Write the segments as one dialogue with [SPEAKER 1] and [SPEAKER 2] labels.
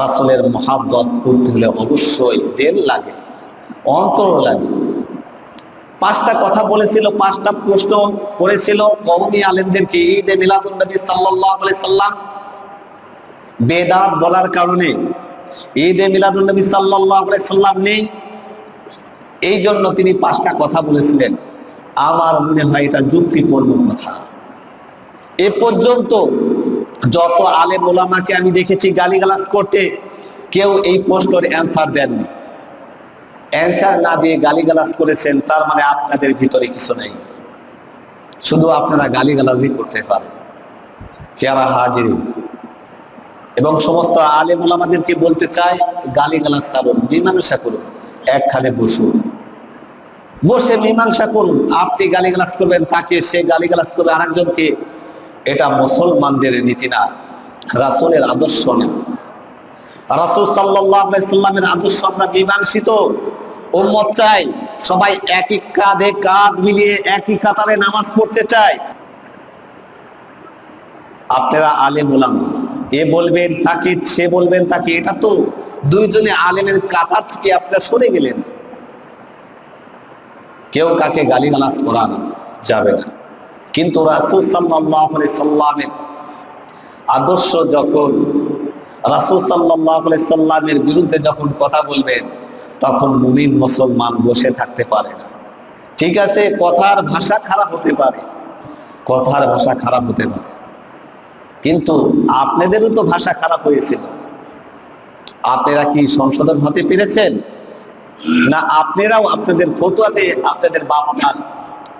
[SPEAKER 1] রাসুলের মহাব্বত করতে হলে অবশ্যই দিল লাগে, অন্তর লাগে। পাঁচটা কথা বলেছিল, পাঁচটা প্রশ্ন করেছিল কওমি আলেমদেরকে ঈদ এ নবী সাল্লাল্লাহু আলাইহি সাল্লাম। বেদাত বলার কারণে ঈদ এ নবী সাল্লাল্লাহু আলাইহি সাল্লাম নেই। এই জন্য তিনি পাঁচটা কথা বলেছিলেন। আমার মনে হয় এটা যুক্তিপূর্ণ কথা। এ পর্যন্ত যত আলেম ওলামাকে আমি দেখেছি গালিগালাজ করতে, কেউ এই প্রশ্নের অ্যান্সার দেননি। অ্যান্সার না দিয়ে গালিগালাজ করেছেন, তার মানে আপনাদের ভিতরে কিছু নেই। শুধু আপনারা গালিগালাজই করতে পারেন। যারা হাজির এবং সমস্ত আলেম ওলামাদেরকে বলতে চাই, গালিগালাজ ছাড়ুন মীমাংসা করুন, একখানে বসুন। বসে মীমাংসা করুন, আপনি গালিগালাজ করবেন, তাকে সে গালিগালাজ করবে আরেকজনকে। এটা মুসলমানদের নীতি না। রাসুলের আদর্শ নেই রাসুল সাল্লামের আদর্শ আমরা মীমাংসিত। উম্মত চাই, সবাই একই কাঁধে কাঁধ মিলিয়ে একই কাতারে নামাজ পড়তে চায়। আপনারা আলেম ওলামা এ বলবেন, তাকে সে বলবেন, তাকে এটা তো। দুইজনে আলেমের কাতার থেকে আপনারা সরে গেলেন। কেউ কাকে গালি গালিগালাজ করান যাবে না। কিন্তু রাসুল সাল্লাহ সাল্লামের আদর্শ যখন, রাসুল সাল্লাহ সাল্লামের বিরুদ্ধে যখন কথা বলবেন, তখন মুমিন মুসলমান বসে থাকতে পারে ঠিক আছে, কথার ভাষা খারাপ হতে পারে, কথার ভাষা খারাপ হতে পারে। কিন্তু আপনাদেরও তো ভাষা খারাপ হয়েছিল। আপনারা কি সংশোধন হতে পেরেছেন? না, আপনারাও আপনাদের ফতুয়াতে আপনাদের বাপ মার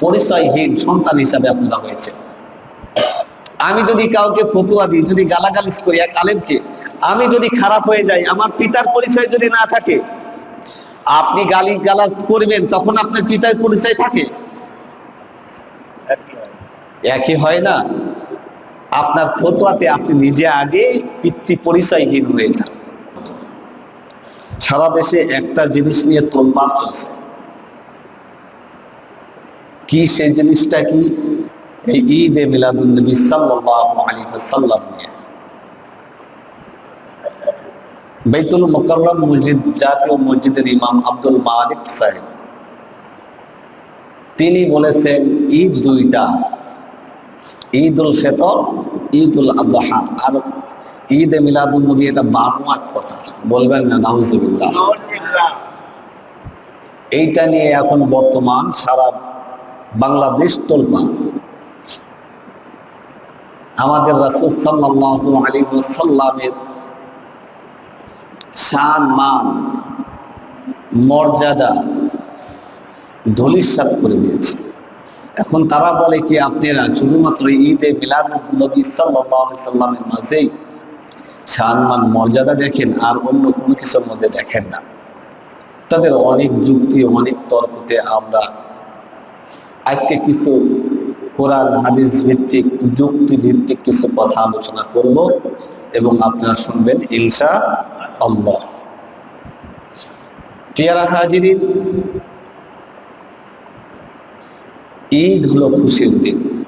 [SPEAKER 1] পরিচয়হীন সন্তান হিসাবে আপনারা হয়েছে আমি যদি কাউকে ফতুয়া দিই, যদি গালাগালিস করি এক আলেমকে, আমি যদি খারাপ হয়ে যাই, আমার পিতার পরিচয় যদি না থাকে, আপনি গালি গালাজ করবেন, তখন আপনার পিতার পরিচয় থাকে। একই হয় না। আপনার ফতুয়াতে আপনি নিজে আগে পিতৃ পরিচয়হীন হয়ে যান। সারা দেশে একটা জিনিস নিয়ে তোলপাড় চলছে। কি সেই জিনিসটা কি? এই ঈদ এ মিলাদুল নবী সাল্লাল্লাহু আলাইহি ওয়াসাল্লাম নিয়ে। বাইতুল মুকাররম মসজিদ জাতীয় মসজিদের ইমাম আব্দুল মালিক সাহেব। তিনি বলেছেন ঈদ দুইটা। ঈদ উল ফিতর ঈদ উল আদহা। আর ঈদ এ মিলাদুল নবী এটা বানোয়াট কথা। বলবেন না নাউজুবিল্লাহ। এইটা নিয়ে এখন বর্তমান সারা বাংলাদেশ তোলপা আমাদের রাসুল সাল্লাল্লাহু আলাইহি ওয়াসাল্লামের শান, মান, মর্যাদা ধলিসাৎ করে দিয়েছে। এখন তারা বলে কি, আপনারা শুধুমাত্র ঈদে মিলাদ নবী সাল্লামের মাঝেই সম্মান মর্যাদা দেখেন আর অন্য কোনো কিছুর মধ্যে দেখেন না। তাদের অনেক যুক্তি, অনেক তর্কতে আমরা আজকে কিছু কোরআন, হাদিস ভিত্তিক, যুক্তি ভিত্তিক কিছু কথা আলোচনা করব এবং আপনারা শুনবেন ইনশা আল্লাহ টিয়ারা হাজিরিন, ঈদ হলো খুশির দিন।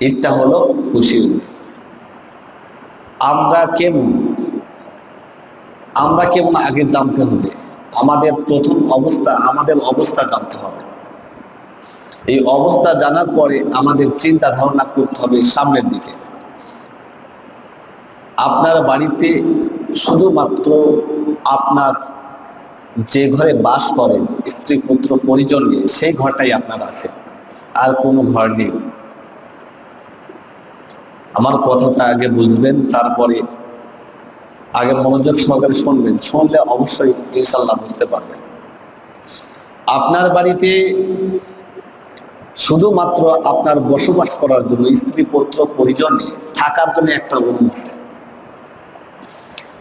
[SPEAKER 1] ঈদটা হলো খুশির দিন। আমরা কেমন? আমরা কেমন আগে জানতে হবে। আমাদের প্রথম অবস্থা, আমাদের অবস্থা জানতে হবে। এই অবস্থা জানার পরে আমাদের চিন্তা ধারণা করতে হবে সামনের দিকে। আপনার বাড়িতে শুধুমাত্র আপনার যে ঘরে বাস করেন, স্ত্রী, পুত্র, পরিজন নিয়ে, সেই ঘরটাই আপনার আছে। আর কোনো ঘর নেই। আমার কথাটা আগে বুঝবেন, তারপরে আগে মনোযোগ সহকারে শুনবেন। শুনলে অবশ্যই ইনশাল্লাহ বুঝতে পারবেন। আপনার বাড়িতে শুধুমাত্র আপনার বসবাস করার জন্য স্ত্রী, পুত্র, পরিজন থাকার জন্য একটা রুম আছে।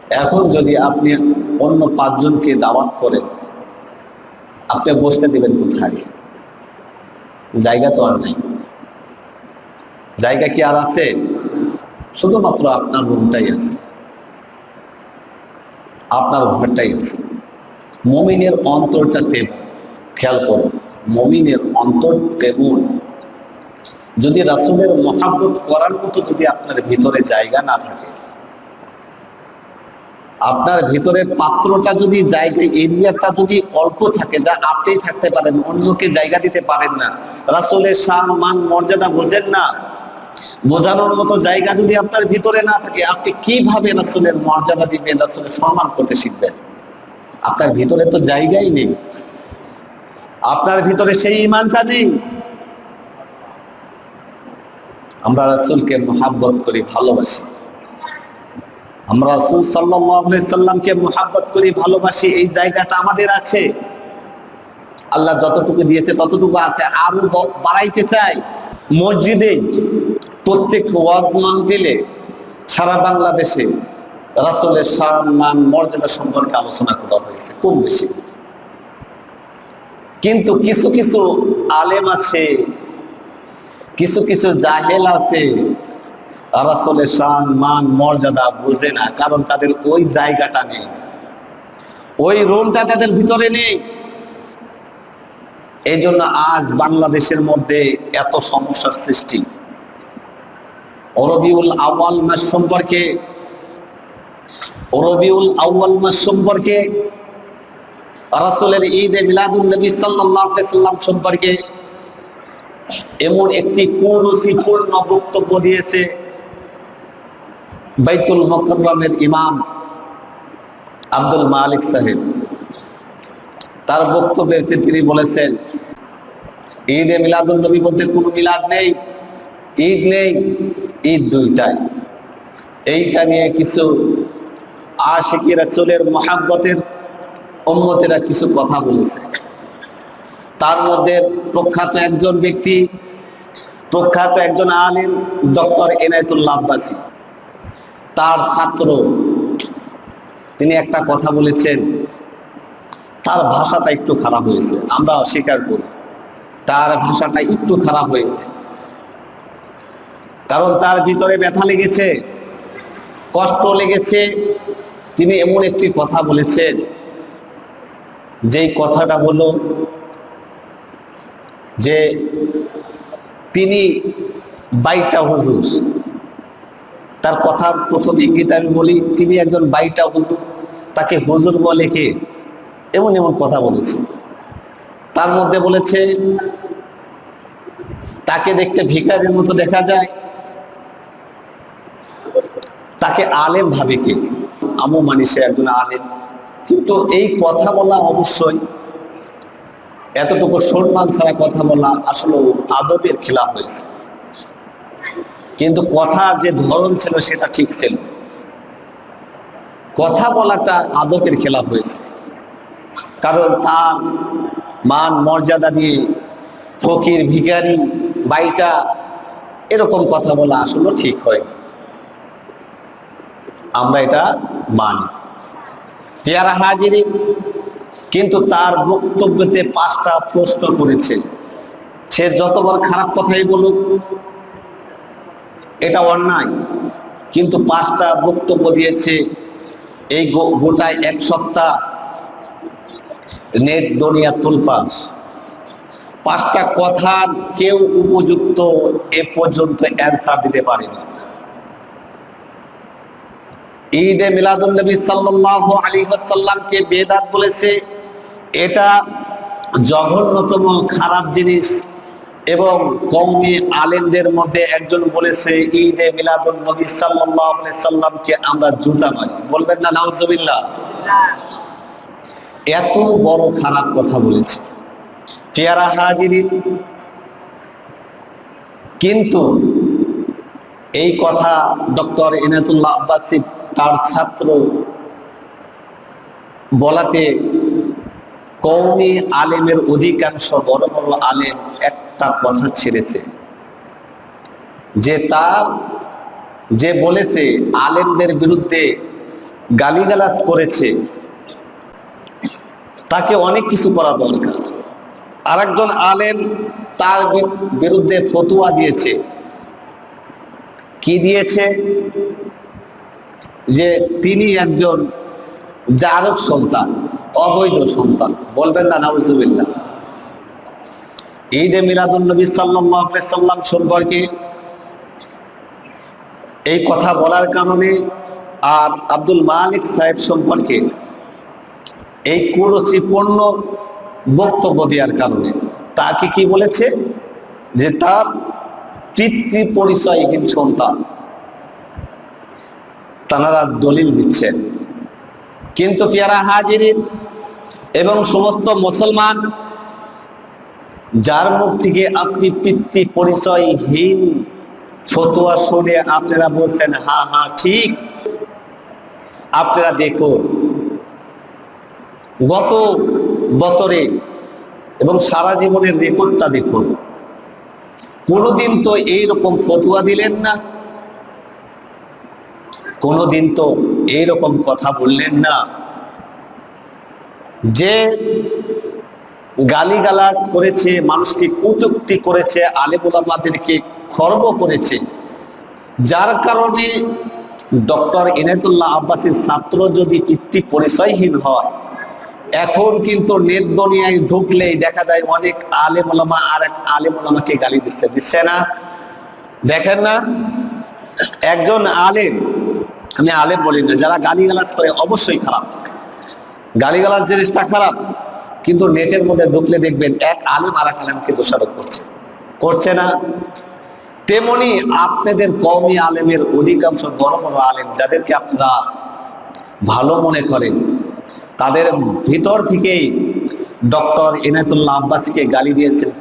[SPEAKER 1] এখন যদি আপনি অন্য পাঁচজনকে দাওয়াত করেন, আপনি বসতে দেবেন কোথায়? জায়গা তো আর নাই। জায়গা কি আর আছে? শুধুমাত্র আপনার রুমটাই আছে। আপনার ঘরটাই আছে। মমিনের অন্তরটা তেমন খেয়াল করুন। মমিনের অন্তর তেমন। যদি রাসুলের মহাব্বত করার মতো যদি আপনার ভিতরে জায়গা না থাকে, আপনার ভিতরের পাত্রটা যদি জায়গা, এরিয়াটা যদি অল্প থাকে, যা আপনি থাকতে পারেন, অন্যকে জায়গা দিতে পারেন না, রাসুলের শান, মান, মর্যাদা বোঝেন না। বোঝানোর মতো জায়গা যদি আপনার ভিতরে না থাকে, আপনি কীভাবে রাসুলের মর্যাদা দিবেন, রাসুলের সম্মান করতে শিখবেন? আপনার ভিতরে তো জায়গাই নেই। আপনার ভিতরে সেই ইমানটা নেই। আমরা রাসূলকে মহাব্বত করি, ভালোবাসি। আমরা রাসূল সাল্লামকে মহাব্বত করি, ভালোবাসি। এই জায়গাটা আমাদের আছে। আল্লাহ যতটুকু দিয়েছে, ততটুকু আছে। আরও বাড়াইতে চাই। মসজিদে প্রত্যেক ওয়াজ মাহফিলে সারা বাংলাদেশে রাসূলের সম্মান, মর্যাদা সম্পর্কে আলোচনা করা হয়েছে, কম বেশি। কিন্তু কিছু কিছু আলেম আছে, কিছু কিছু জাহেল আছে, রাসূলের শান, মান, মর্যাদা বুঝে না, কারণ তাদের ওই জায়গাটা নেই। ওই রোলটা তাদের ভিতরে নেই। এই জন্য আজ বাংলাদেশের মধ্যে এত সমস্যার সৃষ্টি। অরবিউল আউয়াল মাস সম্পর্কে অরবিউল আউয়াল মাস সম্পর্কে রাসূলের ঈদে মিলাদুন নবী সাল্লাল্লাহু আলাইহি সাল্লাম সম্পর্কে এমন একটি কুরুচিপূর্ণ বক্তব্য দিয়েছে বাইতুল মুকাররমের ইমাম আব্দুল মালিক সাহেব। তার বক্তব্যে তিনি বলেছেন, ঈদে মিলাদুল নবী বলতে কোনো মিলাদ নেই, ঈদ নেই, ঈদ দুইটাই। এইটা নিয়ে কিছু আশিকি রাসূলের মহাব্বতের উম্মতেরা কিছু কথা বলেছে। তার মধ্যে প্রখ্যাত একজন ব্যক্তি, প্রখ্যাত একজন আলিম, ডক্টর এনায়তুল্লাহ আব্বাসী তার ছাত্র, তিনি একটা কথা বলেছেন, তার ভাষাটা একটু খারাপ হয়েছে, আমরা স্বীকার করি। তার ভাষাটা একটু খারাপ হয়েছে। কারণ তার ভিতরে ব্যথা লেগেছে, কষ্ট লেগেছে, তিনি এমন একটি কথা বলেছেন যেই কথাটা হলো যে তিনি বাইটা হুজুর। তার কথার প্রথম ইঙ্গিত আমি বলি, তিনি একজন বাইটা হুজুর। তাকে হুজুর বলে কে? এমন এমন কথা বলেছে। তার মধ্যে বলেছে, তাকে দেখতে ভিকারের মতো দেখা যায়। তাকে আলেম ভাবে কে? আমু মানি সে একজন আলেম। কিন্তু এই কথা বলা অবশ্যই, এতটুকু সম্মান ছাড়া কথা বলা আসলে আদবের খেলাফ হয়েছে। কিন্তু কথার যে ধরন ছিল সেটা ঠিক ছিল। কথা বলাটা আদবের খেলাফ হয়েছে। কারণ তার মান, মর্যাদা দিয়ে ফকির, ভিখারি, বাইটা এরকম কথা বলা আসলে ঠিক হয় আমরা এটা মানি। পেয়ারা হাজিরি কিন্তু তার বক্তব্যতে পাঁচটা প্রশ্ন করেছে। সে যতবার খারাপ কথাই বলুক, এটা অন্যায়। কিন্তু পাঁচটা বক্তব্য দিয়েছে, এই গোটায় এক সপ্তাহ নেট দুনিয়া তুলপাস। পাঁচটা কথার কেউ উপযুক্ত এ পর্যন্ত অ্যান্সার দিতে পারেনি। ঈদে মিলাদুল নবী সাল্লাল্লাহু আলাইহি ওয়াসাল্লামকে বেদাত বলেছে। এটা জঘন্যতম খারাপ জিনিস এবং কওমি আলেমদের মধ্যে একজন বলেছে, ঈদে মিলাদুল নবী আলাইহি সাল্লামকে আমরা জুতা মারি। বলবেন না, নাউজুবিল্লাহ। এত বড় খারাপ কথা বলেছে। পেয়ারা হাজিরিন কিন্তু এই কথা ডক্টর ইনাতুল্লাহ আব্বাসী তার ছাত্র বলাতে কৌমি আলেমের অধিকাংশ বড় বড় আলেম একটা কথা ছেড়েছে। যে তার, যে বলেছে, আলেমদের বিরুদ্ধে গালিগালাজ করেছে, তাকে অনেক কিছু করা দরকার। আরেকজন আলেম তার বিরুদ্ধে ফতুয়া দিয়েছে। কি দিয়েছে? যে তিনি একজন জারক সন্তান, অবৈধ সন্তান। বলবেন না, নাউজুবিল্লাহ। ঈদে মিলাদুল নবী সাল্লাম সম্পর্কে এই কথা বলার কারণে আর আব্দুল মালিক সাহেব সম্পর্কে এই কুরুচিপূর্ণ বক্তব্য দেওয়ার কারণে তাকে কি বলেছে? যে তার পিতৃ পরিচয়হীন সন্তান। তারা দলিল দিচ্ছেন। কিন্তু পেয়ারা হাজিরিন এবং সমস্ত মুসলমান, যার মুখ থেকে আপনি পিতৃ পরিচয়হীন ফতোয়া শুনে আপনারা বলছেন, হা হা, ঠিক। আপনারা দেখুন, গত বছরে এবং সারা জীবনের রেকর্ডটা দেখুন। কোনোদিন তো এইরকম ফতুয়া দিলেন না। কোনোদিন তো এইরকম কথা বললেন না। যে গালিগালাজ করেছে, মানুষকে কটুক্তি করেছে আলেমুলামাদেরকে খর্ব করেছে, যার কারণে ডক্টর ইনায়তুল্লাহ আব্বাসীর ছাত্র যদি পিতৃ পরিচয়হীন হয়, এখন কিন্তু নেট দুনিয়ায় ঢুকলেই দেখা যায় অনেক আলেম ওলামা আর এক আলেম ওলামাকে গালি দিচ্ছে দিচ্ছে না। দেখেন না, একজন আলেম আমি আলেম বলি না, যারা গালিগালাজ করে অবশ্যই খারাপ। গালিগালাজ জিনিসটা খারাপ, কিন্তু নেটের মধ্যে ঢুকলে দেখবেন এক আলেম আর এক আলেমকে দোষারোপ করছে। করছে না। তেমনি আপনাদের কওমি আলেমের অধিকাংশ বড় বড় আলেম, যাদেরকে আপনারা ভালো মনে করেন, তাদের ভিতর থেকেই ডক্টর ইনায়তুল্লাহ আব্বাসীকে গালি দিয়েছেন।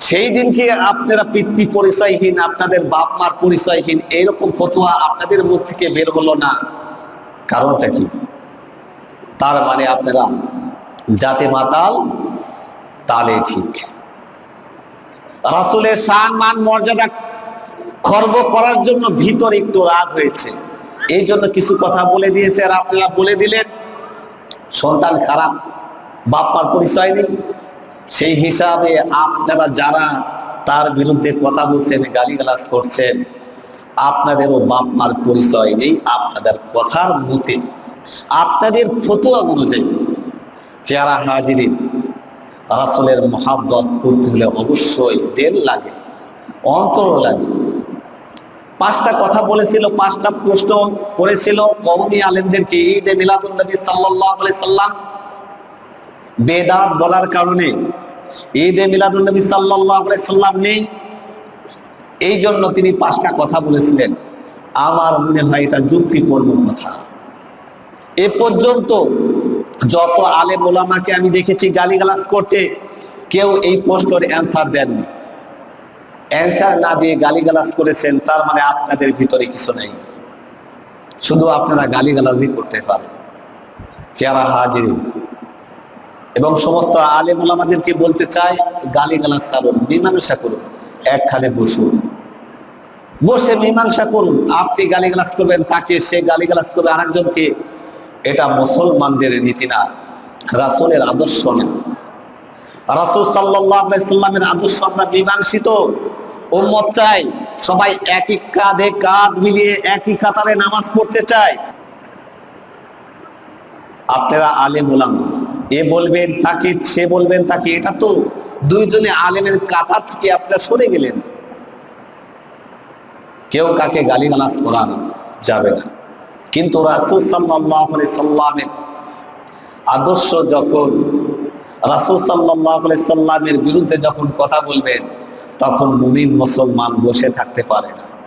[SPEAKER 1] সেই দিনকে আপনারা পিতৃ পরিচয়হীন, আপনাদের বাপ মার পরিচয়হীন, এইরকম ফতোয়া আপনাদের মুখ থেকে বের হলো না। কারণটা কি? তার মানে আপনারা জাতে মাতাল, তালে ঠিক। রাসুলের সান মান, মর্যাদা খর্ব করার জন্য ভিতরে একটু রাগ হয়েছে। এই জন্য কিছু কথা বলে দিয়েছে আর আপনারা বলে দিলেন, সন্তান খারাপ বাপ্পার পরিচয় নেই। সেই হিসাবে আপনারা যারা তার বিরুদ্ধে কথা বলছেন, গালিগালাজ করছেন, আপনাদেরও বাপমার পরিচয় নেই আপনাদের কথার মতে আপনাদের ফতুয়া অনুযায়ী যারা হাজিরিন, রাসুলের মহাব্বত করতে হলে অবশ্যই দেল লাগে, অন্তর লাগে। পাঁচটা কথা বলেছিল, পাঁচটা প্রশ্ন করেছিল কওমি আলেমদেরকে ঈদে মিলাদুন নবী আলাইহি সাল্লাম। বেদাত বলার কারণে ঈদে মিলাদুন নবী সাল্লাল্লাহু আলাইহি সাল্লাম নেই। এই জন্য তিনি পাঁচটা কথা বলেছিলেন। আমার মনে হয় এটা যুক্তিপূর্ণ কথা। এ পর্যন্ত যত আলে ওলামাকে আমি দেখেছি গালিগালাজ করতে, কেউ এই প্রশ্নের অ্যান্সার দেননি। অ্যান্সার না দিয়ে গালিগালাজ করেছেন, তার মানে আপনাদের ভিতরে কিছু নেই। শুধু আপনারা গালিগালাজই করতে পারেন। যারা হাজির এবং সমস্ত আলেম ওলামাদেরকে বলতে চাই গালিগালাজ ছাড়ুন, মীমাংসা করুন একখানে বসুন। বসে মীমাংসা করুন, আপনি গালিগালাজ করবেন, তাকে সে গালিগালাজ করবে আরেকজনকে। এটা মুসলমানদের নীতি না, রাসুলের আদর্শ না। রাসুল সাল্লামের আদর্শ আমরা মীমাংসিত। উম্মত চাই, সবাই একই কাঁধে কাঁধ মিলিয়ে একই কাতারে নামাজ পড়তে চায়। আপনারা আলেম ওলামা এ বলবেন, তাকে সে বলবেন, তাকে। এটা তো দুইজনে আলেমের কাতার থেকে আপনারা সরে গেলেন। কেউ কাকে গালিগালাজ করানো যাবে না। কিন্তু রাসুল সাল্লামের আদর্শ যখন, রাসুল সাল্লামের বিরুদ্ধে যখন কথা বলবেন, তখন মুমিন মুসলমান বসে থাকতে পারে না।